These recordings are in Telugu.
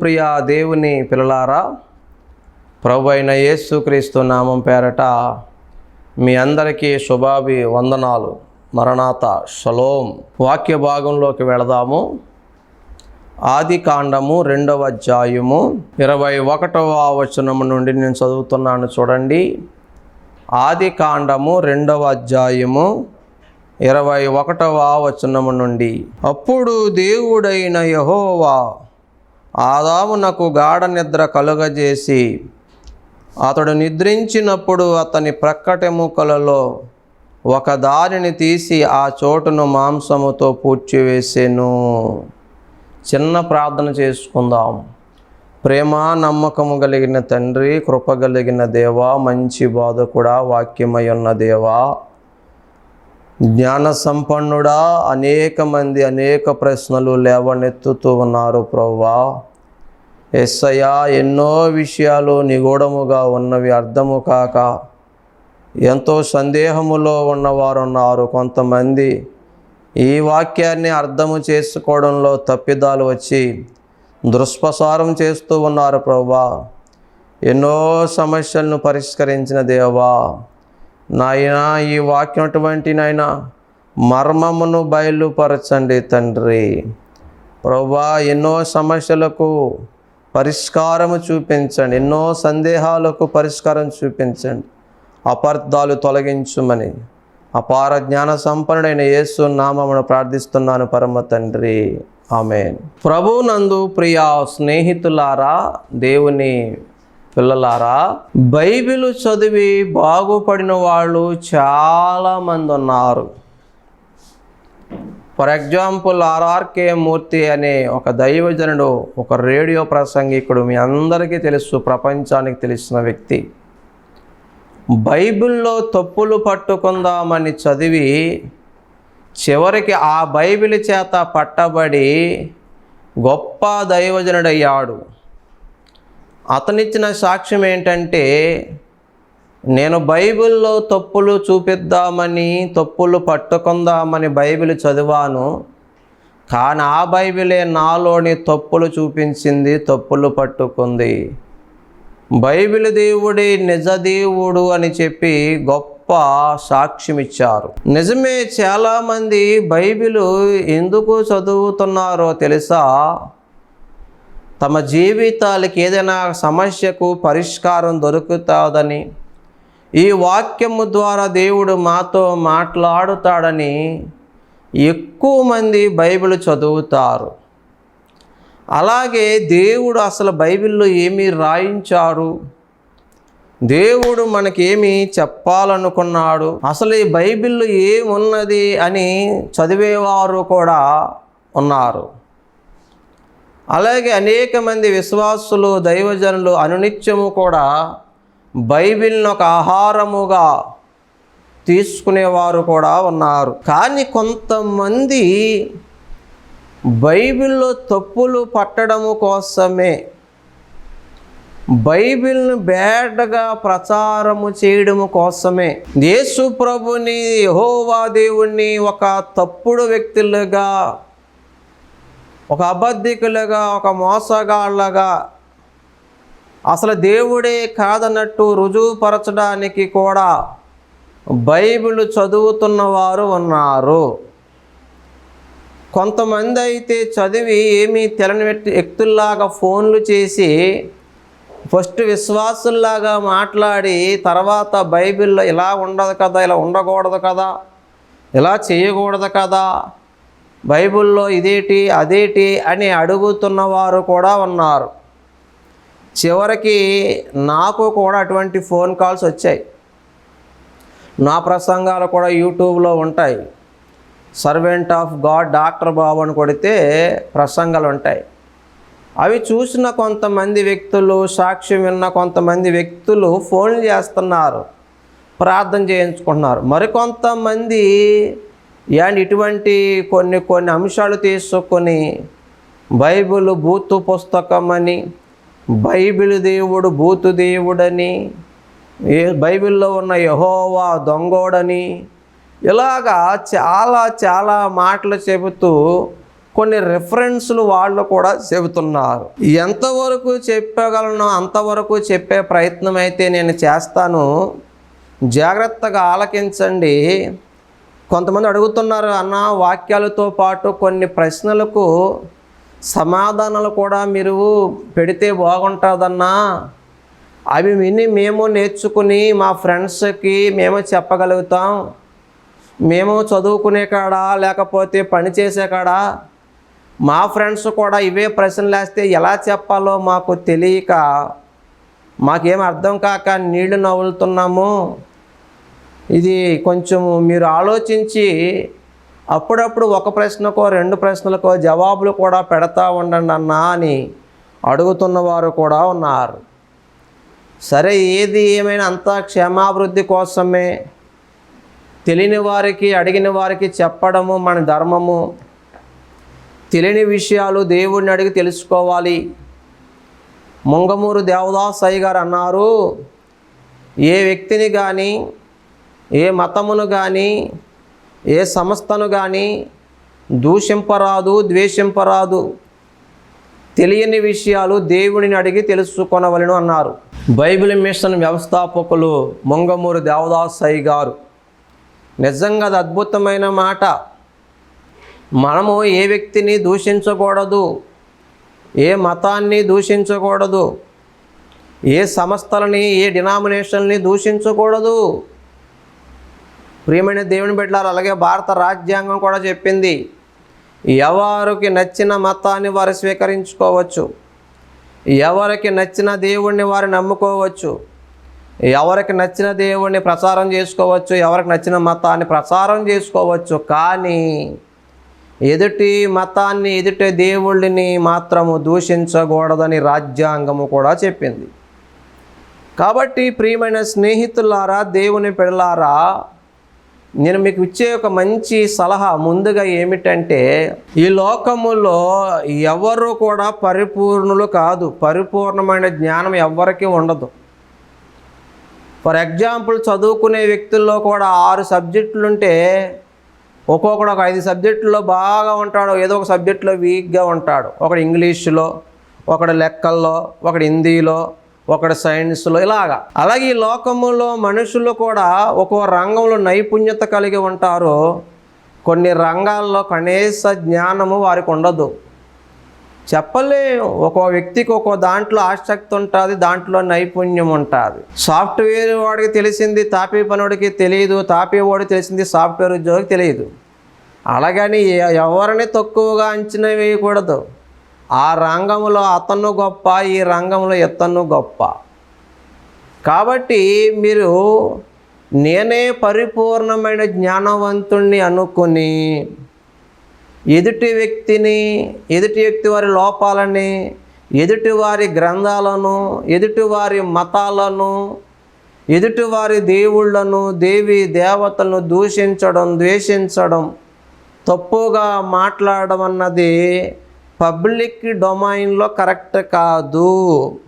ప్రియ దేవుని పిల్లలారా ప్రభు అయిన యేసుక్రీస్తు నామం పేరట మీ అందరికీ శుభాభి వందనాలు మరణాత షలోం. వాక్య భాగంలోకి వెళదాము. ఆది కాండము రెండవ అధ్యాయము ఇరవై ఒకటవ వచనము నుండి నేను చదువుతున్నాను చూడండి. ఆది కాండము రెండవ అధ్యాయము ఇరవై ఒకటవ వచనము నుండి అప్పుడు దేవుడైన యహోవా ఆదామునకు గాఢ నిద్ర కలుగజేసి అతడు నిద్రించినప్పుడు అతని ప్రక్కటెముకలలో ఒక దారిని తీసి ఆ చోటును మాంసముతో పూడ్చివేసెను. చిన్న ప్రార్థన చేసుకుందాం. ప్రేమ నమ్మకము కలిగిన తండ్రి కృప కలిగిన దేవా మంచి బాధకుడా వాక్యమై ఉన్న దేవా జ్ఞాన సంపన్నుడా అనేక మంది అనేక ప్రశ్నలు లేవనెత్తుతూ ఉన్నారు ప్రవ్వా. ఎస్సయ్యా ఎన్నో విషయాలు నిగూఢముగా ఉన్నవి అర్థము కాక ఎంతో సందేహములో ఉన్నవారు ఉన్నారు. కొంతమంది ఈ వాక్యాన్ని అర్థము చేసుకోవడంలో తప్పిదాలు వచ్చి దుష్ప్రసారం చేస్తూ ఉన్నారు ప్రభా ఎన్నో సమస్యలను పరిష్కరించిన దేవా. నాయనా ఈ వాక్యం అటువంటి నాయన మర్మమును బయలుపరచండి తండ్రి. ప్రభా ఎన్నో సమస్యలకు పరిష్కారము చూపించండి. ఎన్నో సందేహాలకు పరిష్కారం చూపించండి. అపార్థాలు తొలగించుమని అపార జ్ఞాన సంపన్నుడైన యేసు నామమును ప్రార్థిస్తున్నాను పరమ తండ్రి. ఆమెన్. ప్రభు నందు ప్రియ స్నేహితులారా దేవుని పిల్లలారా బైబిల్ చదివి బాగుపడిన వాళ్ళు చాలామంది ఉన్నారు ఫర్ ఎగ్జాంపుల్ ఆర్ఆర్కే మూర్తి అనే ఒక దైవజనుడు ఒక రేడియో ప్రసంగికుడు మీ అందరికీ తెలుసు ప్రపంచానికి తెలిసిన వ్యక్తి. బైబిల్లో తప్పులు పట్టుకుందామని చదివి చివరికి ఆ బైబిల్ చేత పట్టబడి గొప్ప దైవజనుడయ్యాడు. అతనిచ్చిన సాక్ష్యం ఏంటంటే నేను బైబిల్లో తప్పులు చూపిద్దామని తప్పులు పట్టుకుందామని బైబిల్ చదివాను. కానీ ఆ బైబిలే నాలోని తప్పులు చూపించింది తప్పులు పట్టుకుంది. బైబిల్ దేవుడి నిజ దేవుడు అని చెప్పి గొప్ప సాక్ష్యం ఇచ్చారు నిజమే చాలామంది బైబిల్ ఎందుకు చదువుతున్నారో తెలుసా? తమ జీవితాలకి ఏదైనా సమస్యకు పరిష్కారం దొరుకుతుందని. ఈ వాక్యము ద్వారా దేవుడు మాతో మాట్లాడుతాడని ఎక్కువ మంది బైబిల్ చదువుతారు. అలాగే దేవుడు అసలు బైబిల్లో ఏమి రాయించారు దేవుడు మనకేమి చెప్పాలనుకున్నాడు? అసలు ఈ బైబిల్లో ఏమున్నది అని చదివేవారు కూడా ఉన్నారు. అలాగే అనేక మంది విశ్వాసులు దైవజనులు అనునిత్యము కూడా బైబిల్ని ఒక ఆహారముగా తీసుకునేవారు కూడా ఉన్నారు. కానీ కొంతమంది బైబిల్లో తప్పులు పట్టడము కోసమే బైబిల్ను బేడగా ప్రచారము చేయడము కోసమే యేసు ప్రభుని యహోవా దేవుణ్ణి ఒక తప్పుడు వ్యక్తులుగా ఒక అబద్ధికులుగా ఒక మోసగాళ్ళగా అసలు దేవుడే కాదన్నట్టు రుజువుపరచడానికి కూడా బైబిల్ చదువుతున్న వారు ఉన్నారు. కొంతమంది అయితే చదివి ఏమీ తెలని వ్యక్తుల్లాగా ఫోన్లు చేసి ఫస్ట్ విశ్వాసుల్లాగా మాట్లాడి తర్వాత బైబిల్లో ఇలా ఉండదు కదా ఇలా ఉండకూడదు కదా ఇలా చేయకూడదు కదా బైబిల్లో ఇదేటి అదేటి అని అడుగుతున్నవారు కూడా ఉన్నారు. చివరికి నాకు కూడా అటువంటి ఫోన్ కాల్స్ వచ్చాయి. నా ప్రసంగాలు కూడా యూట్యూబ్లో ఉంటాయి. Servant of God doctor Babu అని కొడితే ప్రసంగాలు ఉంటాయి. అవి చూసిన కొంతమంది వ్యక్తులు సాక్ష్యం విన్న కొంతమంది వ్యక్తులు ఫోన్లు చేస్తున్నారు ప్రార్థన చేయించుకుంటున్నారు. మరికొంతమంది అండ్ ఇటువంటి కొన్ని కొన్ని అంశాలు తీసుకొని బైబిల్ బూతు పుస్తకం అని బైబిల్ దేవుడు బూతు దేవుడని ఏ బైబిల్లో ఉన్న యహోవా దొంగోడని ఇలాగా చాలా చాలా మాటలు చెబుతూ కొన్ని రెఫరెన్స్లు వాళ్ళు కూడా చెబుతున్నారు. ఎంతవరకు చెప్పగలను అంతవరకు చెప్పే ప్రయత్నం అయితే నేను చేస్తాను. జాగ్రత్తగా ఆలకించండి. కొంతమంది అడుగుతున్నారు అన్న వాక్యాలతో పాటు కొన్ని ప్రశ్నలకు సమాధానాలు కూడా మీరు పెడితే బాగుంటుందన్నా. అవి విని మేము నేర్చుకుని మా ఫ్రెండ్స్కి మేము చెప్పగలుగుతాం. మేము చదువుకునే కాడా లేకపోతే పని చేసే కాడా? మా ఫ్రెండ్స్ కూడా ఇవే ప్రశ్నలు వేస్తే ఎలా చెప్పాలో మాకు తెలియక మాకేం అర్థం కాక నీళ్ళు నవ్వులుతున్నాము. ఇది కొంచెం మీరు ఆలోచించి అప్పుడప్పుడు ఒక ప్రశ్నకో రెండు ప్రశ్నలకో జవాబులు కూడా పెడతా ఉండండి అన్నా అని అడుగుతున్న వారు కూడా ఉన్నారు. సరే ఏది ఏమైనా అంతా క్షేమాభివృద్ధి కోసమే? తెలియని వారికి అడిగిన వారికి చెప్పడము మన ధర్మము. తెలియని విషయాలు దేవుడిని అడిగి తెలుసుకోవాలి. ముంగమూరు దేవదాస్ అయ్య గారు అన్నారు ఏ వ్యక్తిని కానీ ఏ మతమును కానీ ఏ సంస్థను కానీ దూషింపరాదు ద్వేషింపరాదు. తెలియని విషయాలు దేవుడిని అడిగి తెలుసుకొనవలను అన్నారు. బైబిల్ మిషన్ వ్యవస్థాపకులు ముంగమూరు దేవదాస్ గారు. నిజంగా అది అద్భుతమైన మాట. మనము ఏ వ్యక్తిని దూషించకూడదు ఏ మతాన్ని దూషించకూడదు ఏ సంస్థలని ఏ డినామినేషన్ని దూషించకూడదు. ప్రియమైన దేవుని బిడ్డలారు అలాగే భారత రాజ్యాంగం కూడా చెప్పింది ఎవరికి నచ్చిన మతాన్ని వారు స్వీకరించుకోవచ్చు ఎవరికి నచ్చిన దేవుణ్ణి వారు నమ్ముకోవచ్చు ఎవరికి నచ్చిన దేవుణ్ణి ప్రచారం చేసుకోవచ్చు ఎవరికి నచ్చిన మతాన్ని ప్రచారం చేసుకోవచ్చు కానీ ఎదుటి మతాన్ని ఎదుటి దేవుళ్ళని మాత్రము దూషించకూడదని రాజ్యాంగము కూడా చెప్పింది. కాబట్టి ప్రియమైన స్నేహితులారా దేవుని పిల్లలారా నేను మీకు ఇచ్చే ఒక మంచి సలహా ముందుగా ఏమిటంటే ఈ లోకములో ఎవరు కూడా పరిపూర్ణులు కాదు. పరిపూర్ణమైన జ్ఞానం ఎవ్వరికీ ఉండదు. ఫర్ ఎగ్జాంపుల్ చదువుకునే వ్యక్తుల్లో కూడా ఆరు సబ్జెక్టులు ఉంటే ఒక్కొక్కడు ఒక ఐదు సబ్జెక్టుల్లో బాగా ఉంటాడు. ఏదో ఒక సబ్జెక్టులో వీక్గా ఉంటాడు. ఒకడు ఇంగ్లీషులో ఒకడు లెక్కల్లో ఒకడు హిందీలో ఒకడు సైన్స్లో ఇలాగా. అలాగే ఈ లోకములో మనుషులు కూడా ఒక్కో రంగంలో నైపుణ్యత కలిగి ఉంటారు. కొన్ని రంగాల్లో కనీస జ్ఞానము వారికి ఉండదు. చెప్పలేము ఒక్కో వ్యక్తికి ఒక్కో దాంట్లో ఆసక్తి ఉంటుంది దాంట్లో నైపుణ్యం ఉంటుంది. సాఫ్ట్వేర్ వాడికి తెలిసింది తాపీ పనుడికి తెలియదు తాపీ తెలిసింది సాఫ్ట్వేర్ ఉద్యోగికి తెలియదు. అలాగని ఎవరిని తక్కువగా అంచనా వేయకూడదు. ఆ రంగంలో అతను గొప్ప ఈ రంగంలో ఇతను గొప్ప. కాబట్టి మీరు నేనే పరిపూర్ణమైన జ్ఞానవంతుణ్ణి అనుకుని ఎదుటి వ్యక్తిని ఎదుటి వ్యక్తి వారి లోపాలని ఎదుటి వారి గ్రంథాలను ఎదుటి వారి మతాలను ఎదుటి వారి దేవుళ్ళను దేవి దేవతలను దూషించడం ద్వేషించడం తప్పుగా మాట్లాడడం అన్నది పబ్లిక్ డొమైన్లో కరెక్ట్ కాదు.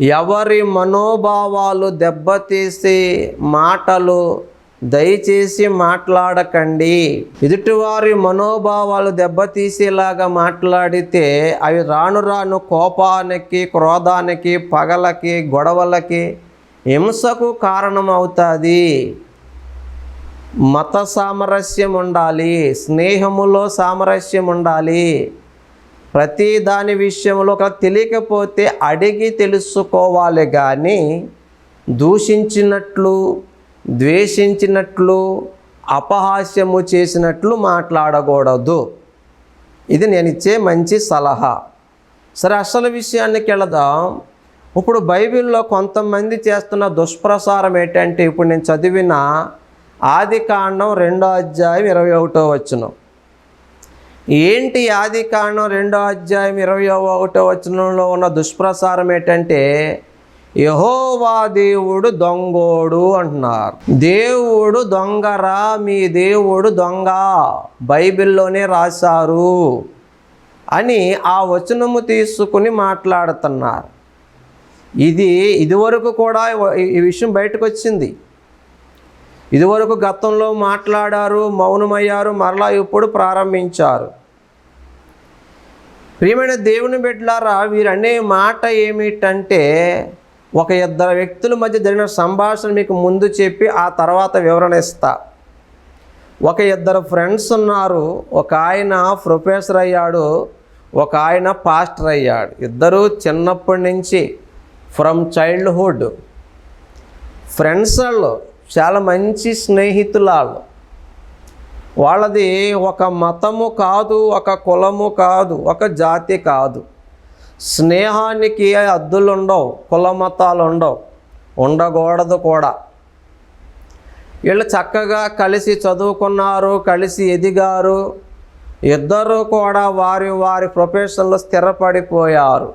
ఎవరి మనోభావాలు దెబ్బతీసే మాటలు దయచేసి మాట్లాడకండి. ఎదుటివారి మనోభావాలు దెబ్బతీసేలాగా మాట్లాడితే అవి రాను రాను కోపానికి క్రోధానికి పగలకి గొడవలకి హింసకు కారణమవుతుంది. మత సామరస్యం ఉండాలి. స్నేహములో సామరస్యం ఉండాలి. ప్రతి దాని విషయంలో ఒక తెలియకపోతే అడిగి తెలుసుకోవాలి కానీ దూషించినట్లు ద్వేషించినట్లు అపహాస్యము చేసినట్లు మాట్లాడకూడదు. ఇది నేను ఇచ్చే మంచి సలహా. సరే అసలు విషయానికి వెళదాం. ఇప్పుడు బైబిల్లో కొంతమంది చేస్తున్న దుష్ప్రసారం ఏంటంటే ఇప్పుడు నేను చదివిన ఆది కాండం రెండో అధ్యాయం ఇరవై ఒకటో వచ్చును ఏంటి ఆది కాండం రెండో అధ్యాయం ఇరవై ఒకటో వచనంలో ఉన్న దుష్ప్రసారం ఏంటంటే యహోవా దేవుడు దొంగోడు అంటున్నారు. దేవుడు దొంగరా మీ దేవుడు దొంగ బైబిల్లోనే రాశారు అని ఆ వచనము తీసుకుని మాట్లాడుతున్నారు. ఇది ఇదివరకు కూడా ఈ- విషయం బయటకు వచ్చింది ఇదివరకు గతంలో మాట్లాడారు మౌనమయ్యారు మరలా ఇప్పుడు ప్రారంభించారు. ప్రియమైన దేవుని బిడ్డలారా వీరనే మాట ఏమిటంటే ఒక ఇద్దరు వ్యక్తుల మధ్య జరిగిన సంభాషణ మీకు ముందు చెప్పి ఆ తర్వాత వివరణ ఇస్తా. ఒక ఇద్దరు ఫ్రెండ్స్ ఉన్నారు ఒక ఆయన ప్రొఫెసర్ అయ్యాడు ఒక ఆయన పాస్టర్ అయ్యాడు. ఇద్దరు చిన్నప్పటి నుంచి ఫ్రమ్ చైల్డ్హుడ్ ఫ్రెండ్స్ వాళ్ళు చాలా మంచి స్నేహితులు వాళ్ళు. వాళ్ళది ఒక మతము కాదు ఒక కులము కాదు ఒక జాతి కాదు. స్నేహానికి అద్దులు ఉండవు కుల మతాలు ఉండవు ఉండకూడదు కూడా. వీళ్ళు చక్కగా కలిసి చదువుకున్నారు కలిసి ఎదిగారు. ఇద్దరు కూడా వారి వారి ప్రొఫెషన్లో స్థిరపడిపోయారు.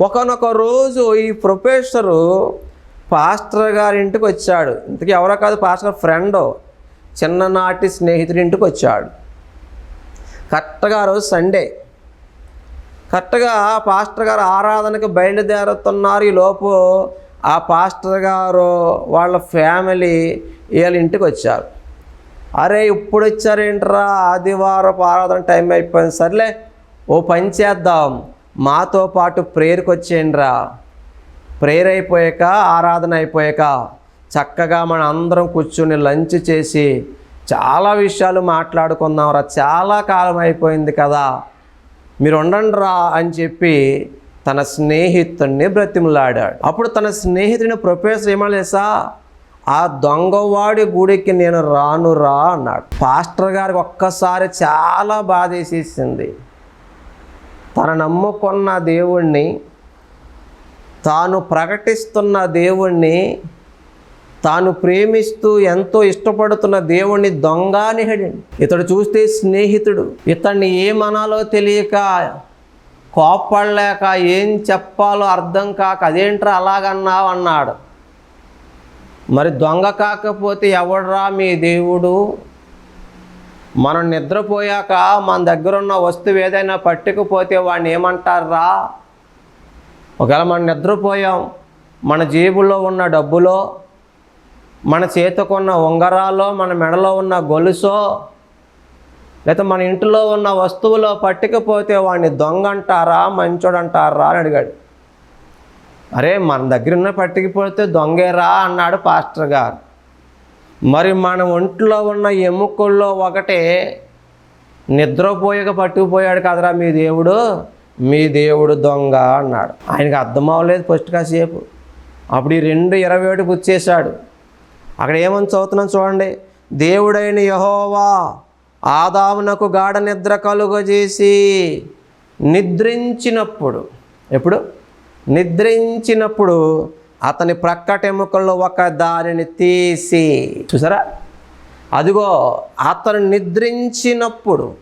ఒకనొక రోజు ఈ ప్రొఫెసరు పాస్టర్ గారి ఇంటికి వచ్చాడు. ఇంతకీ ఎవరో కాదు పాస్టర్ ఫ్రెండు. చిన్ననాటి స్నేహితుడింటికి వచ్చాడు కరెక్ట్గా రోజు సండే. కరెక్ట్గా పాస్టర్ గారు ఆరాధనకి బయలుదేరుతున్నారు. ఈ లోపు ఆ పాస్టర్ గారు వాళ్ళ ఫ్యామిలీ వీళ్ళ ఇంటికి వచ్చారు అరే ఇప్పుడు వచ్చారేంట్రా ఆదివారం ఆరాధన టైం అయిపోయింది. సర్లే ఓ పని చేద్దాం. మాతో పాటు ప్రేయర్కి వచ్చేయండిరా ప్రేయర్ అయిపోయాక ఆరాధన అయిపోయాక చక్కగా మన అందరం కూర్చుని లంచ్ చేసి చాలా విషయాలు మాట్లాడుకుందాం రా చాలా కాలం అయిపోయింది కదా. మీరు ఉండండి రా అని చెప్పి తన స్నేహితుడిని బ్రతిమలాడాడు. అప్పుడు తన స్నేహితుడిని ప్రొఫెసర్ ఏమలేసా? ఆ దొంగవాడి గుడికి నేను రాను రా అన్నాడు. పాస్టర్ గారికి ఒక్కసారి చాలా బాధేసేసింది తన నమ్ముకున్న దేవుణ్ణి తాను ప్రకటిస్తున్న దేవుణ్ణి తాను ప్రేమిస్తూ ఎంతో ఇష్టపడుతున్న దేవుణ్ణి దొంగ అని ఇతడు చూస్తే స్నేహితుడు. ఇతన్ని ఏమనాలో తెలియక కోప్పడలేక ఏం చెప్పాలో అర్థం కాక అదేంట్రా అలాగన్నావు అన్నాడు. మరి దొంగ కాకపోతే ఎవడ్రా మీ దేవుడు? మనం నిద్రపోయాక మన దగ్గర ఉన్న వస్తువు ఏదైనా పట్టుకుపోతే వాడిని ఏమంటారా ఒకవేళ మనం నిద్రపోయాం మన జేబులో ఉన్న డబ్బులో మన చేతకున్న ఉంగరాలో మన మెడలో ఉన్న గొలుసో లేకపోతే మన ఇంటిలో ఉన్న వస్తువులో పట్టుకపోతే వాడిని దొంగ అంటారా మంచోడు అంటారా అని అడిగాడు. అరే మన దగ్గర ఉన్న పట్టుకుపోతే దొంగేరా అన్నాడు పాస్టర్ గారు. మరి మన ఒంట్లో ఉన్న ఎముకల్లో ఒకటే నిద్రపోయక పట్టుకుపోయాడు కదరా మీ దేవుడు మీ దేవుడు దొంగ అన్నాడు. ఆయనకి అర్థం అవ్వలేదు ఫస్ట్ కాసేపు. అప్పుడు ఈ రెండు ఇరవై ఒకటి పుచ్చేశాడు అక్కడ ఏమని చదువుతున్నాం చూడండి? దేవుడైన యహోవా ఆదామునకు గాఢ నిద్ర కలుగజేసి నిద్రించినప్పుడు ఎప్పుడు? నిద్రించినప్పుడు అతని ప్రక్కటెముకల్లో ఒక దానిని తీసి చూసారా? అదిగో అతను నిద్రించినప్పుడు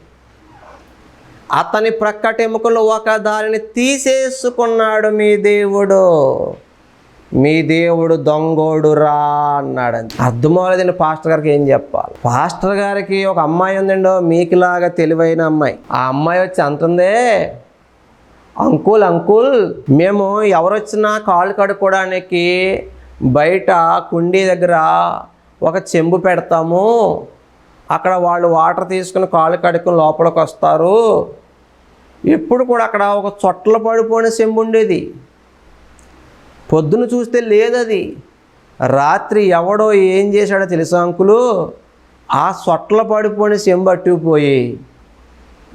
అతని ప్రక్కటెముకలు ఒక దానిని తీసేసుకున్నాడు మీ దేవుడు. మీ దేవుడు దొంగోడు రా అన్నాడు అర్థమవలేదండి పాస్టర్ గారికి ఏం చెప్పాలి. పాస్టర్ గారికి ఒక అమ్మాయి ఉందండో మీకులాగా తెలివైన అమ్మాయి. ఆ అమ్మాయి వచ్చి అంటుందే అంకుల్ అంకుల్ మేము ఎవరొచ్చినా కాళ్ళు కడుక్కోవడానికి బయట కుండీ దగ్గర ఒక చెంబు పెడతాము. అక్కడ వాళ్ళు వాటర్ తీసుకుని కాళ్ళు కడుక్కుని లోపలికి వస్తారు ఎప్పుడు కూడా అక్కడ ఒక చొట్ల పడిపోయిన చెంబు ఉండేది. పొద్దున చూస్తే లేదది. రాత్రి ఎవడో ఏం చేశాడో తెలుసా అంకులు? ఆ సొట్ల పడిపోయిన చెంబట్టుకుపోయి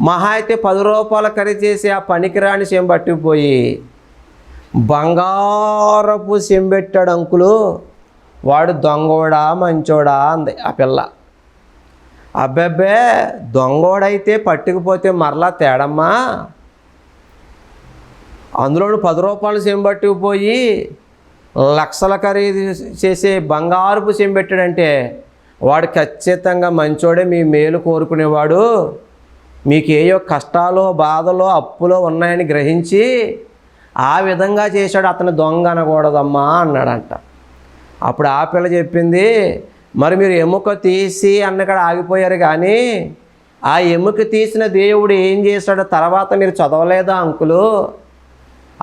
మహా అయితే పది రూపాయలు ఖరీదు చేసి ఆ పనికిరాని చెంబట్టుకుపోయి బంగారపు సెంబెట్టాడు అంకులు. వాడు దొంగోడా మంచోడా అంది ఆ పిల్ల. అబ్బబ్బే దొంగోడైతే పట్టుకుపోతే మరలా తేడమ్మా. అందులోను పది రూపాయలు చెంబట్టుకుపోయి లక్షల ఖరీదు చేసే బంగారుపు పెట్టాడంటే వాడు ఖచ్చితంగా మంచోడే మీ మేలు కోరుకునేవాడు. మీకు ఏయో కష్టాలు బాధలు అప్పులో ఉన్నాయని గ్రహించి ఆ విధంగా చేశాడు అతను దొంగ అనకూడదమ్మా అన్నాడంట. అప్పుడు ఆ పిల్ల చెప్పింది మరి మీరు ఎముక తీసి అన్నక్కడ ఆగిపోయారు కానీ ఆ ఎముక తీసిన దేవుడు ఏం చేశాడో తర్వాత మీరు చదవలేదా అంకులు?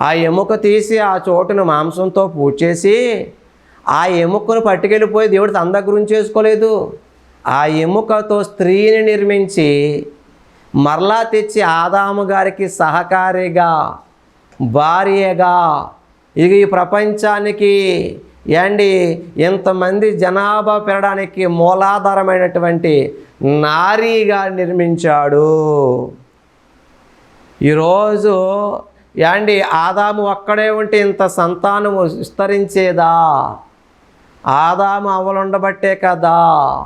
ఆ ఎముక తీసి ఆ చోటును మాంసంతో పూడ్చేసి ఆ ఎముకను పట్టుకెళ్ళిపోయి దేవుడు తన దగ్గర ఉంచేసుకోలేదు ఆ ఎముకతో స్త్రీని నిర్మించి మరలా తెచ్చి ఆదాము గారికి సహకారిగా భార్యగా ఇది ఈ ప్రపంచానికి ఏండి ఇంతమంది జనాభా పెరగడానికి మూలాధారమైనటువంటి నారీగా నిర్మించాడు. ఈరోజు యాండి ఆదాము ఒక్కడే ఉంటే ఇంత సంతానం విస్తరించేదా? ఆదాము అవలుండబట్టే కదా.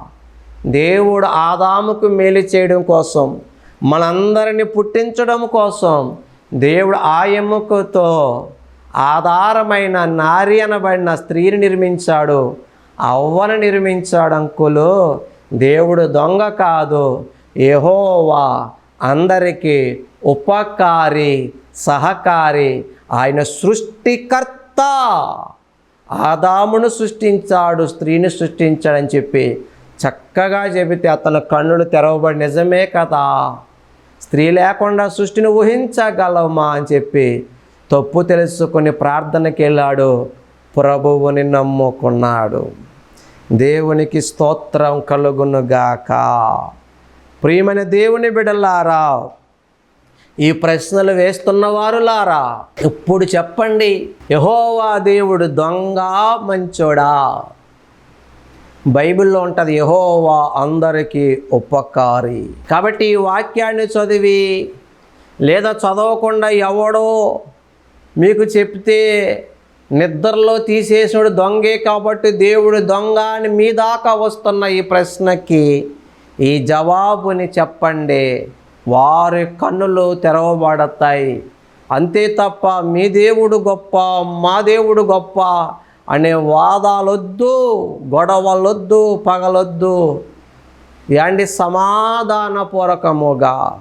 దేవుడు ఆదాముకు మేలు చేయడం కోసం మనందరిని పుట్టించడం కోసం దేవుడు ఆ ఎముకతో ఆధారమైన నారి అనబడిన స్త్రీని నిర్మించాడు. అవ్వను నిర్మించాడు అంకులు. దేవుడు దొంగ కాదు. ఎహోవా అందరికీ ఉపకారి సహకారి. ఆయన సృష్టికర్త. ఆదామును సృష్టించాడు స్త్రీని సృష్టించాడని చెప్పి చక్కగా చెబితే అతను కన్నులు తెరవబడి నిజమే కదా. స్త్రీ లేకుండా సృష్టిని ఊహించగలమా అని చెప్పి తప్పు తెలుసుకుని ప్రార్థనకి వెళ్ళాడు. ప్రభువుని నమ్ముకున్నాడు. దేవునికి స్తోత్రం కలుగునుగాక. ప్రియమైన దేవుని బిడలారా ఈ ప్రశ్నలు వేస్తున్నవారు లారా ఇప్పుడు చెప్పండి. యహోవా దేవుడు దొంగ మంచోడా? బైబిల్లో ఉంటుంది యహోవా అందరికీ ఉపకారి. కాబట్టి ఈ వాక్యాన్ని చదివి లేదా చదవకుండా ఎవడో మీకు చెప్తే నిద్రలో తీసేసినడు దొంగే కాబట్టి దేవుడు దొంగ అని మీ దాకా వస్తున్న ఈ ప్రశ్నకి ఈ జవాబుని చెప్పండి. వారి కన్నులు తెరవబడతాయి. అంతే తప్ప మీ దేవుడు గొప్ప మా దేవుడు గొప్ప అనే వాదాలొద్దు గొడవలొద్దు పగలొద్దు. యాండి సమాధానపూర్వకముగా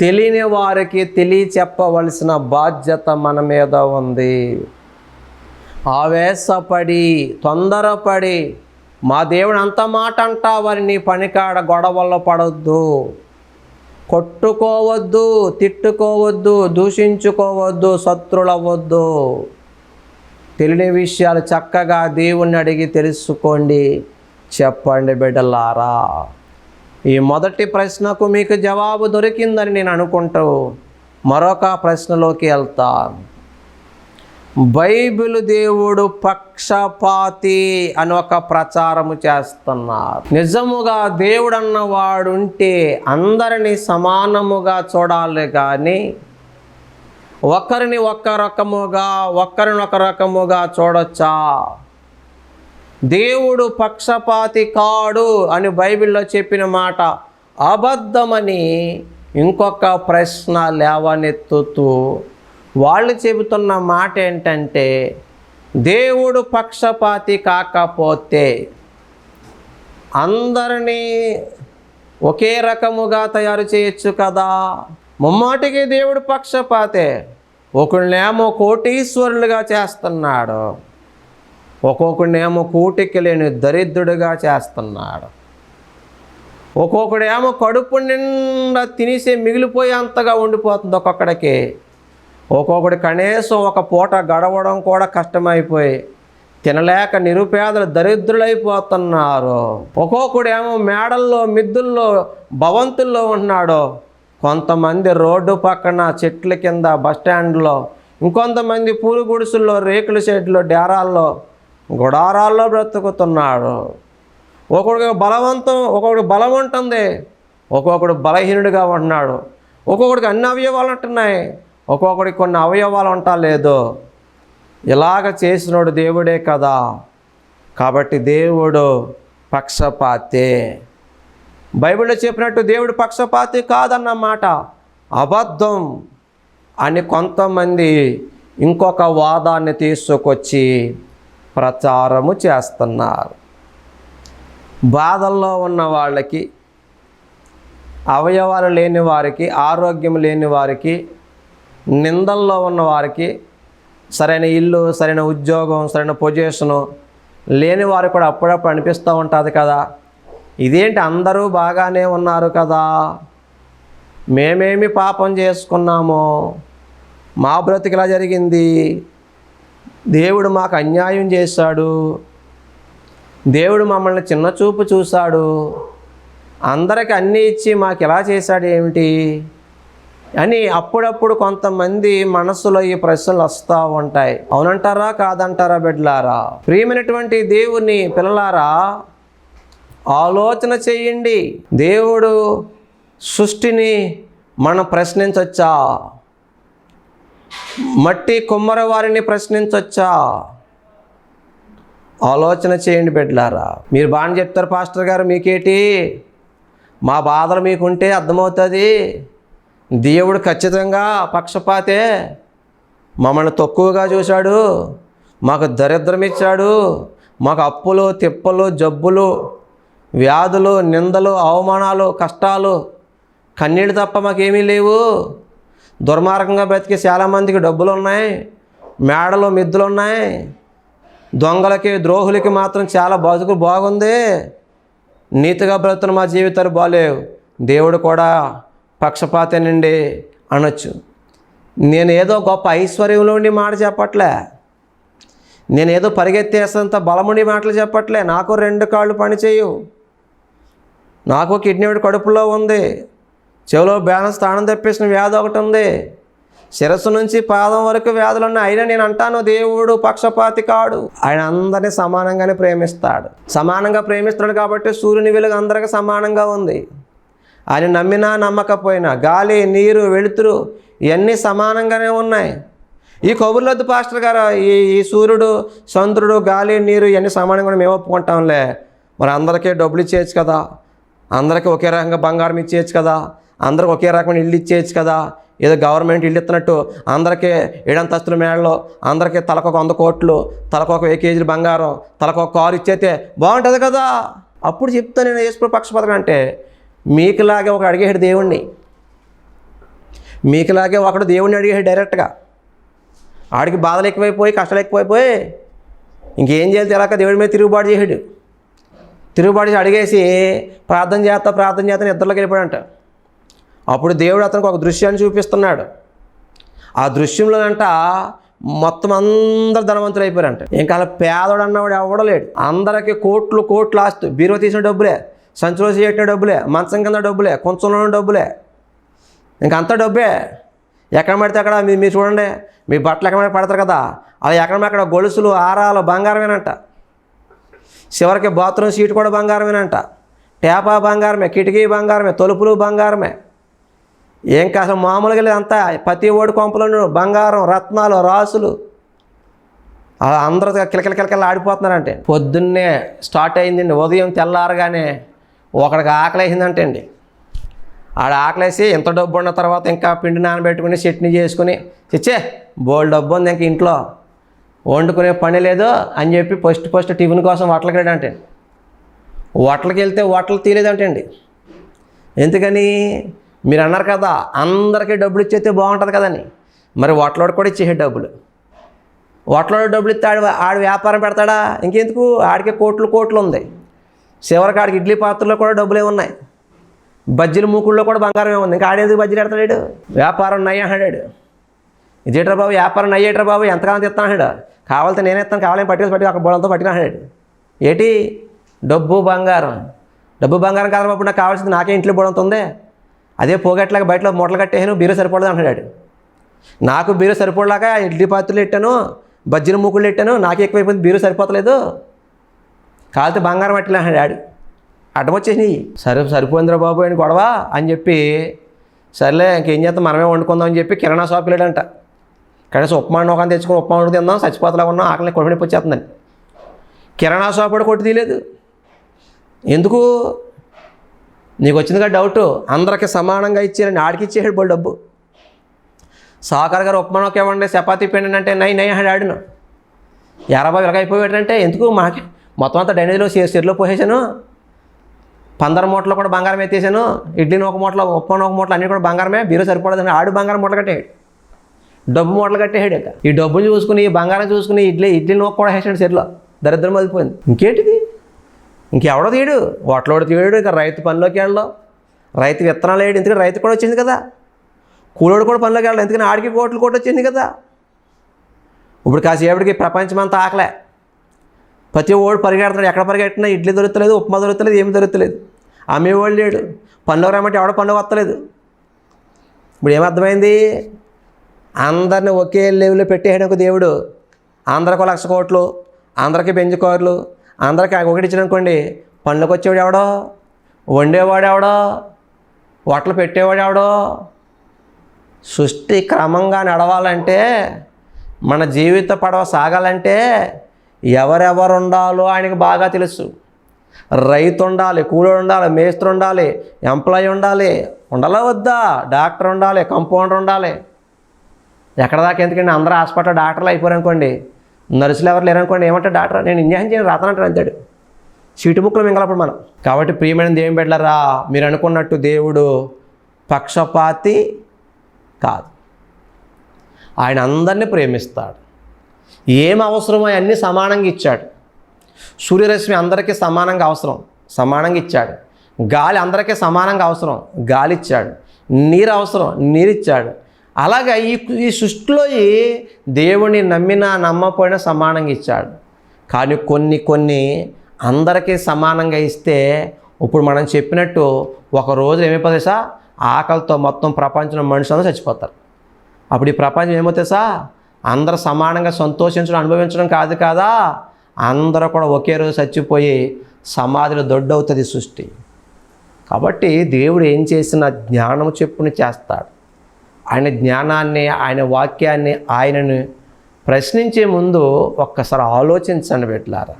తెలియని వారికి తెలియ చెప్పవలసిన బాధ్యత మన మీద ఉంది. ఆవేశపడి తొందరపడి మా దేవుడు అంత మాట అంటావని నీ పనికాడ గొడవల్లో పడొద్దు. కొట్టుకోవద్దు తిట్టుకోవద్దు దూషించుకోవద్దు శత్రులవ్వద్దు. తెలియని విషయాలు చక్కగా దేవుణ్ణి అడిగి తెలుసుకోండి. చెప్పండి బిడ్డలారా. ఈ మొదటి ప్రశ్నకు మీకు జవాబు దొరికిందని నేను అనుకుంటూ మరొక ప్రశ్నలోకి వెళ్తాను. బైబిల్ దేవుడు పక్షపాతి అని ఒక ప్రచారము చేస్తున్నారు. నిజముగా దేవుడు అన్నవాడు ఉంటే అందరినీ సమానముగా చూడాలి కానీ ఒకరిని ఒక్క రకముగా ఒకరిని ఒక రకముగా చూడొచ్చా? దేవుడు పక్షపాతి కాడు అని బైబిల్లో చెప్పిన మాట అబద్ధమని ఇంకొక ప్రశ్న లేవనెత్తుతూ వాళ్ళు చెబుతున్న మాట ఏంటంటే దేవుడు పక్షపాతి కాకపోతే అందరినీ ఒకే రకముగా తయారు చేయొచ్చు కదా? ముమ్మాటికి దేవుడు పక్షపాతే. ఒకళ్ళేమో కోటీశ్వరులుగా చేస్తున్నాడు. ఒక్కొక్కడినేమో కూటికి లేని దరిద్రుడిగా చేస్తున్నాడు. ఒక్కొక్కడేమో కడుపు నిండా తినేసే మిగిలిపోయేంతగా ఉండిపోతుంది ఒక్కొక్కడికి. ఒక్కొక్కడి కనీసం ఒక పూట గడవడం కూడా కష్టమైపోయి తినలేక నిరుపేదలు దరిద్రులైపోతున్నారు. ఒక్కొక్కడేమో మేడల్లో మిద్దుల్లో భవంతుల్లో ఉంటున్నాడు. కొంతమంది రోడ్డు పక్కన చెట్ల కింద బస్టాండ్లో ఇంకొంతమంది పూలు గుడుసుల్లో రేకుల షెడ్లో డేరాల్లో గుడారాల్లో బ్రతుకుతున్నాడు. ఒక్కొక్కడికి బలవంతం ఒక్కొక్కడికి బలం ఉంటుంది. ఒక్కొక్కడు బలహీనుడిగా ఉంటున్నాడు. ఒక్కొక్కడికి అన్ని అవయవాలు ఉంటున్నాయి ఒక్కొక్కడికి కొన్ని అవయవాలు ఉంటా లేదో. ఇలాగ చేసినోడు దేవుడే కదా. కాబట్టి దేవుడు పక్షపాతే. బైబిల్లో చెప్పినట్టు దేవుడు పక్షపాతి కాదన్నమాట. అబద్ధం అని కొంతమంది ఇంకొక వాదాన్ని తీసుకొచ్చి ప్రచారము చేస్తున్నారు. బాధల్లో ఉన్న వాళ్ళకి అవయవాలు లేని వారికి ఆరోగ్యం లేని వారికి నిందల్లో ఉన్న వారికి సరైన ఇల్లు సరైన ఉద్యోగం సరైన పొజిషను లేని వారు కూడా అప్పుడప్పుడు అనిపిస్తూ ఉంటుంది కదా. ఇదేంటి అందరూ బాగానే ఉన్నారు కదా? మేమేమి పాపం చేసుకున్నామో? మా బ్రతికిలా జరిగింది? దేవుడు మాకు అన్యాయం చేశాడు. దేవుడు మమ్మల్ని చిన్న చూపు చూశాడు. అందరికి అన్నీ ఇచ్చి మాకు ఇలా చేశాడు ఏమిటి? అని అప్పుడప్పుడు కొంతమంది మనసులో ఈ ప్రశ్నలు వస్తూ ఉంటాయి. అవునంటారా? కాదంటారా బిడ్డలారా? ప్రియమైనటువంటి దేవుని పిల్లలారా ఆలోచన చేయండి. దేవుడు సృష్టిని మనం ప్రశ్నించవచ్చా మట్టి కుమ్మర వారిని ప్రశ్నించవచ్చా ఆలోచన చేయండి బిడ్డలారా. మీరు బాగా చెప్తారు పాస్టర్ గారు మీకేటి? మా బాధలు మీకుంటే అర్థమవుతుంది. దేవుడు ఖచ్చితంగా పక్షపాతే మమ్మల్ని తక్కువగా చూశాడు మాకు దరిద్రం ఇచ్చాడు మాకు అప్పులు తిప్పలు జబ్బులు వ్యాధులు నిందలు అవమానాలు కష్టాలు కన్నీళ్ళు తప్ప మాకేమీ లేవు. దుర్మార్గంగా బ్రతికి చాలామందికి డబ్బులు ఉన్నాయి మేడలు మిద్దులు ఉన్నాయి దొంగలకి ద్రోహులకి మాత్రం చాలా బతుకు బాగుంది. నీతిగా బ్రతున్న మా జీవితాలు బాలేవు. దేవుడు కూడా పక్షపాతేనండి అనొచ్చు. నేను ఏదో గొప్ప ఐశ్వర్యంలో ఉండి మాట చెప్పట్లే. నేనేదో ఏదో పరిగెత్తేసేంత బలముండి మాటలు చెప్పట్లే. నాకు రెండు కాళ్ళు పని చేయు. నాకు కిడ్నీ ఒకటి కడుపులో ఉంది. చెవిలో బ్యాలెన్స్ స్థానం తెప్పేసిన వ్యాధి ఒకటి ఉంది. శిరస్సు నుంచి పాదం వరకు వ్యాధులు ఉన్నాయి అయినా నేను అంటాను దేవుడు పక్షపాతి కాడు. ఆయన అందరినీ సమానంగానే ప్రేమిస్తాడు. సమానంగా ప్రేమిస్తాడు కాబట్టి సూర్యుని వెలుగు అందరికీ సమానంగా ఉంది. ఆయన నమ్మినా నమ్మకపోయినా గాలి నీరు వెలుతురు ఇవన్నీ సమానంగానే ఉన్నాయి. ఈ కబుర్లొద్దు పాస్టర్ గారు ఈ ఈ సూర్యుడు చంద్రుడు గాలి నీరు ఇవన్నీ సమానంగా మేము ఒప్పుకుంటాంలే. మరి అందరికీ డబ్బులు ఇచ్చేయచ్చు కదా. అందరికీ ఒకే రకంగా బంగారం ఇచ్చేయచ్చు కదా. అందరికి ఒకే రకమైన ఇల్లు ఇచ్చేయచ్చు కదా. ఏదో గవర్నమెంట్ ఇల్లు ఇస్తున్నట్టు అందరికీ ఏడంతస్తుల మేడలో అందరికీ తలకొక వంద కోట్లు తలకొక వెయ్యి కేజీలు బంగారం తలకొక కారు ఇచ్చేస్తే బాగుంటుంది కదా. అప్పుడు చెప్తాను నేను యేసు పక్షపాతం అంటే మీకులాగే ఒక అడిగేడు దేవుణ్ణి. మీకులాగే ఒకడు దేవుణ్ణి అడిగాడు డైరెక్ట్గా. ఆడికి బాధలు ఎక్కువైపోయి కష్టాలు ఎక్కువైపోయి ఇంకేం చేయాలి తెలియక దేవుడి మీద తిరుగుబాటు చేసాడు తిరుగుబాటు చేసి అడిగేసి ప్రార్థన చేస్తా ప్రార్థన చేస్తా నిద్రలోకి వెళ్ళిపోయాడంట. అప్పుడు దేవుడు అతనికి ఒక దృశ్యాన్ని చూపిస్తున్నాడు. ఆ దృశ్యంలోనంట మొత్తం అందరు ధనవంతులు అయిపోయారంట. ఇంకా అలా పేదోడు అన్నవాడు ఎవడలేడు అందరికీ కోట్లు కోట్లు ఆస్తు. బీరువా తీసిన డబ్బులే. సంచిలో చేయట్టిన డబ్బులే మంచం కింద డబ్బులే కొంచెంలో డబ్బులే. ఇంకా అంత డబ్బే. ఎక్కడ పడితే అక్కడ మీరు మీరు చూడండి మీ బట్టలు ఎక్కడ పడతారు కదా అది ఎక్కడ అక్కడ గొలుసులు ఆరాలు బంగారమేనంట. చివరికి బాత్రూమ్ సీట్ కూడా బంగారమేనంట. టేపా బంగారమే కిటికీ బంగారమే తలుపులు బంగారమే. ఏం కాదు మామూలుగా లేదంతా అంతా. ప్రతి ఓడి కొంపలను బంగారం రత్నాలు రాసులు. అందరూ కిలకిల కిలకిల ఆడిపోతున్నారంటే. పొద్దున్నే స్టార్ట్ అయిందండి ఉదయం తెల్లారగానే ఒకడికి ఆకలేసిందంటే అండి ఆడ ఆకలేసి ఎంత డబ్బు ఉన్న తర్వాత ఇంకా పిండి నానబెట్టుకుని చట్నీ చేసుకుని చిచ్చే బోల్ డబ్బు ఉంది ఇంక ఇంట్లో. వండుకునే పని లేదు అని చెప్పి ఫస్ట్ ఫస్ట్ టిఫిన్ కోసం హోటల్కి వెళ్ళాడంటే హోటల్కి వెళ్తే హోటల్ తీయలేదంటే అండి ఎందుకని? మీరు అన్నారు కదా అందరికీ డబ్బులు ఇచ్చేస్తే బాగుంటుంది కదని. మరి హోటలోడు కూడా ఇచ్చేసే డబ్బులు. హోటలోడు డబ్బులు ఇస్తే ఆడు ఆడు వ్యాపారం పెడతాడా? ఇంకెందుకు? ఆడికే కోట్లు కోట్లు ఉంది. చివరికి ఆడికి ఇడ్లీ పాత్రలో కూడా డబ్బులే ఉన్నాయి. బజ్జీల మూకుల్లో కూడా బంగారమే ఉంది. ఇంకా ఆడేందుకు బజ్జీలు పెడతాడు వ్యాపారం నయ్య అన్నాడు ఇదేట్రా బాబు వ్యాపారం నయ్యేట్రా బాబు? ఎంతకాలం తెస్తాను అన్నాడు కావాలంటే నేను ఇస్తాను కావాలని పట్టుకొని పట్టి అక్కడ బోడంతో పట్టుకున్నాడు ఏటి ఏంటి? డబ్బు బంగారం. డబ్బు బంగారం కాదు బాబు నాకు కావాల్సింది నాకే ఇంట్లో బోడంతో ఉంది. అదే పోగట్లాగా బయటలో మూటలు కట్టేసాను బీరో సరిపోలేదు అంటున్నాడు నాకు బీరో సరిపోలాగా ఇడ్లీ పాత్రలు పెట్టాను బజ్జీలు మూకుళ్ళు పెట్టాను నాకే ఎక్కువైపోయింది బీరో సరిపోతలేదు. కాలితే బంగారం పట్టిలే అన్నాడు డాడీ. అడ్డం వచ్చేసినాయి. సరే సరిపోయిందిరా బాబు అని గొడవ అని చెప్పి సర్లే ఇంకేం చేద్దాం మనమే వండుకుందాం అని చెప్పి కిరాణా షాప్ వెళ్ళాడంట. కనీసం ఉప్మా నోకని తెచ్చుకుని ఉప్మా వండు తిందాం చచ్చిపోతలా ఉన్నాం ఆకలి కొడుకుని వచ్చేస్తుందని. కిరాణా షాప్ కూడా కొట్టి తీయలేదు. ఎందుకు? నీకు వచ్చిందిగా డౌట్? అందరికి సమానంగా ఇచ్చేయాలని ఆడికి ఇచ్చేసాడు బోల్ డబ్బు. సాకర్ గారు ఉప్మా చపాతీ పిండి అంటే నై నై అని ఆడిను ఇలాగైపోయాడంటే ఎందుకు మాకే? మొత్తం అంతా డైనేజ్లో సెరిలో పోసేసాను. పందర మూటలో కూడా బంగారం ఎత్తేసాను. ఇడ్లీ ఒక మూటలు ఉప్పని ఒక మూటలు అన్నీ కూడా బంగారమే. బీరో సరిపడదని ఆడు బంగారం మూటలు కట్టేయాడు. డబ్బు మూటలు కట్టేయాడు ఇక. ఈ డబ్బులు చూసుకుని ఈ బంగారం చూసుకుని ఇడ్లీ ఇడ్లీ నోక కూడా వేసాడు సెరిలో. దరిద్రం వదిలిపోయింది. ఇంకేంటిది? ఇంకెవడో తీయడు. ఓట్లోడు తీయడు. ఇంకా రైతు పనిలోకి వెళ్ళడం. రైతు విత్తనాలు వేయడు. ఎందుకంటే రైతు కూడా వచ్చింది కదా. కూలోడు కూడా పనిలోకి వెళ్ళడం. ఎందుకంటే ఆడికి కోట్లు కూడా వచ్చింది కదా. ఇప్పుడు కాసేపటికి ప్రపంచమంతా ఆకలే. ప్రతి ఓడు పరిగెడుతున్నాడు. ఎక్కడ పరిగెట్టినా ఇడ్లీ దొరుకుతలేదు ఉప్మా దొరుకుతలేదు ఏమి దొరుకుతలేదు. అమ్మేవాళ్ళు లేడు. పండుగ రమ్మంటే ఎవడ పండుగ వస్తలేదు ఇప్పుడు ఏమర్థమైంది? అందరిని ఒకే లెవెల్లో పెట్టేయడం ఒక దేవుడు. అందరికి లక్ష కోట్లు అందరికీ పెంచుకోర్లు అందరికి ఒకటి ఇచ్చిన అనుకోండి పనులకు వచ్చేవాడు ఎవడో? వండేవాడు ఎవడో? హోటలు పెట్టేవాడు ఎవడో? సృష్టి క్రమంగా నడవాలంటే మన జీవిత పడవ సాగాలంటే ఎవరెవరు ఉండాలో ఆయనకు బాగా తెలుసు. రైతు ఉండాలి కూలోడు ఉండాలి మేస్త్రి ఉండాలి ఎంప్లాయీ ఉండాలి ఉండాలా వద్దా? డాక్టర్ ఉండాలి కంపౌండర్ ఉండాలి. ఎక్కడ దాకా ఎందుకంటే అందరూ హాస్పిటల్ డాక్టర్లు అయిపోయారు అనుకోండి నర్సులు ఎవరు లేరు అనుకోండి ఏమంటే డాక్టర్? నేను ఇంజక్షన్ చేయను రాతానంటారు అంతాడు. చీటి ముక్కలు మింగలప్పుడు మనం. కాబట్టి ప్రియమైన ఏం పెట్టలరా మీరు అనుకున్నట్టు దేవుడు పక్షపాతి కాదు. ఆయన అందరినీ ప్రేమిస్తాడు. ఏం అవసరమో అన్నీ సమానంగా ఇచ్చాడు. సూర్యరశ్మి అందరికీ సమానంగా అవసరం సమానంగా ఇచ్చాడు. గాలి అందరికీ సమానంగా అవసరం గాలి ఇచ్చాడు. నీరు అవసరం నీరు ఇచ్చాడు. అలాగే ఈ ఈ సృష్టిలో ఈ దేవుని నమ్మినా నమ్మపోయినా సమానంగా ఇచ్చాడు. కానీ కొన్ని కొన్ని అందరికీ సమానంగా ఇస్తే ఇప్పుడు మనం చెప్పినట్టు ఒక రోజు ఏమైపోతుంది సార్? ఆకలితో మొత్తం ప్రపంచంలో మనుషులందరూ చచ్చిపోతారు. అప్పుడు ఈ ప్రపంచం ఏమవుతుంది సార్? అందరూ సమానంగా సంతోషించడం అనుభవించడం కాదు కాదా? అందరూ కూడా ఒకే రోజు చచ్చిపోయి సమాధిలో దొడ్డవుతుంది సృష్టి. కాబట్టి దేవుడు ఏం చేసిన జ్ఞానం చెప్పుని చేస్తాడు. ఆయన జ్ఞానాన్ని ఆయన వాక్యాన్ని ఆయనను ప్రశ్నించే ముందు ఒక్కసారి ఆలోచించండి పెట్టారా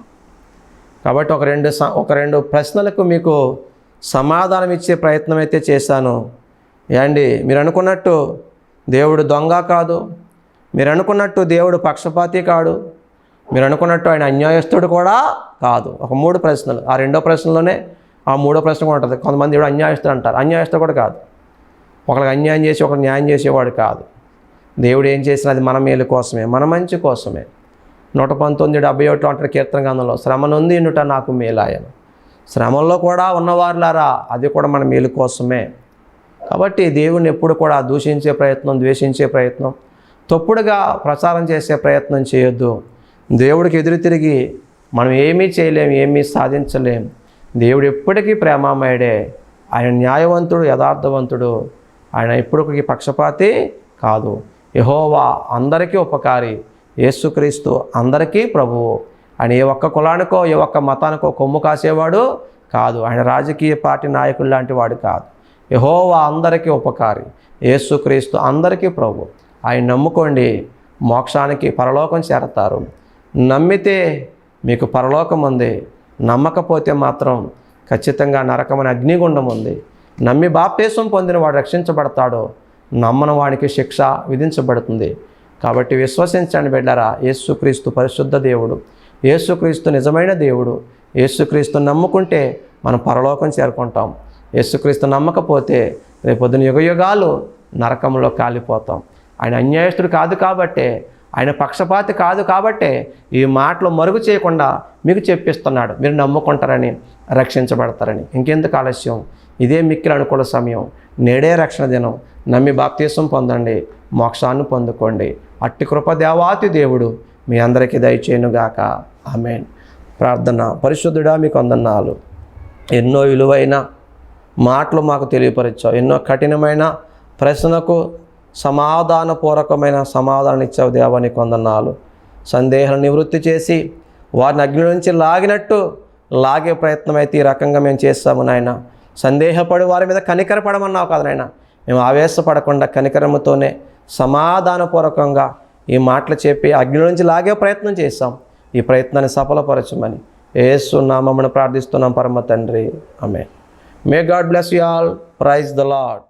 కాబట్టి ఒక రెండు స- ఒక రెండు ప్రశ్నలకు మీకు సమాధానం ఇచ్చే ప్రయత్నం అయితే చేశాను. ఏండి మీరు అనుకున్నట్టు దేవుడు దొంగ కాదు. మీరు అనుకున్నట్టు దేవుడు పక్షపాతి కాడు. మీరు అనుకున్నట్టు ఆయన అన్యాయస్తుడు కూడా కాదు. ఒక మూడు ప్రశ్నలు. ఆ రెండో ప్రశ్నలోనే ఆ మూడో ప్రశ్న కూడా ఉంటుంది. కొంతమంది దేవుడు అన్యాయస్తుడు అంటారు. అన్యాయస్తుడు కూడా కాదు. ఒకరికి అన్యాయం చేసి ఒకరికి న్యాయం చేసేవాడు కాదు. దేవుడు ఏం చేసినా అది మన మేలు కోసమే మన మంచి కోసమే. నూట పంతొమ్మిది డెబ్బై ఒకటి అంటారు కీర్తన గంధంలో శ్రమ నొంది ఇండుట నాకు మేలాయను శ్రమంలో కూడా ఉన్నవారులారా అది కూడా మన మేలు కోసమే. కాబట్టి దేవుని ఎప్పుడు కూడా దూషించే ప్రయత్నం ద్వేషించే ప్రయత్నం తప్పుడుగా ప్రచారం చేసే ప్రయత్నం చేయొద్దు. దేవుడికి ఎదురు తిరిగి మనం ఏమీ చేయలేం ఏమీ సాధించలేం. దేవుడు ఎప్పటికీ ప్రేమామయుడే. ఆయన న్యాయవంతుడు యథార్థవంతుడు. ఆయన ఎప్పటికీ పక్షపాతి కాదు. యహోవా అందరికీ ఉపకారి. యేసుక్రీస్తు అందరికీ ప్రభువు. ఆయన ఏ ఒక్క కులానికో ఏ ఒక్క మతానికో కొమ్ము కాసేవాడు కాదు. ఆయన రాజకీయ పార్టీ నాయకులు లాంటి వాడు కాదు. యహోవా అందరికీ ఉపకారి. యేసుక్రీస్తు అందరికీ ప్రభు ఆయన నమ్ముకోండి మోక్షానికి పరలోకం చేరతారు. నమ్మితే మీకు పరలోకం ఉంది. నమ్మకపోతే మాత్రం ఖచ్చితంగా నరకమైన అగ్నిగుండం ఉంది. నమ్మి బాప్తేశం పొందిన వాడు రక్షించబడతాడు నమ్మని వాడికి శిక్ష విధించబడుతుంది. కాబట్టి విశ్వసించండి బిడ్డారా యేసుక్రీస్తు పరిశుద్ధ దేవుడు. యేసుక్రీస్తు నిజమైన దేవుడు. యేసుక్రీస్తు నమ్ముకుంటే మనం పరలోకం చేరుకుంటాం. యేసుక్రీస్తు నమ్మకపోతే రేపొద్దున యుగ యుగాలు నరకంలో కాలిపోతాం. ఆయన అన్యాయస్తుడు కాదు కాబట్టే ఆయన పక్షపాతి కాదు కాబట్టే ఈ మాటలు మరుగు చేయకుండా మీకు చెప్పిస్తున్నాడు. మీరు నమ్ముకుంటారని రక్షించబడతారని. ఇంకెందుకు ఆలస్యం? ఇదే మిక్కిలి అనుకూల సమయం. నేడే రక్షణ దినం. నమ్మి బాప్తీసం పొందండి. మోక్షాన్ని పొందుకోండి. అట్టి కృప దేవాతి దేవుడు. మీ అందరికీ దయచేయనుగాక ఆమెన్. ప్రార్థన. పరిశుద్ధుడా మీకు అందన్నాలు ఎన్నో విలువైన మాటలు మాకు తెలియపరిచావు. ఎన్నో కఠినమైన ప్రశ్నకు సమాధానపూర్వకమైన సమాధానం ఇచ్చావు దేవానికి వందనాలు. సందేహాలు నివృత్తి చేసి వారిని అగ్ని నుంచి లాగినట్టు లాగే ప్రయత్నం అయితే ఈ రకంగా మేము చేస్తాము నాయన. సందేహపడి వారి మీద కనికరపడమన్నావు కదా నాయన. మేము ఆవేశపడకుండా కనికరముతోనే సమాధానపూర్వకంగా ఈ మాటలు చెప్పి అగ్ని నుంచి లాగే ప్రయత్నం చేస్తాం ఈ ప్రయత్నాన్ని సఫలపరచమని ఏసు నామమును ప్రార్థిస్తున్నాం పరమ తండ్రి. ఆమె may God bless you all. Praise the Lord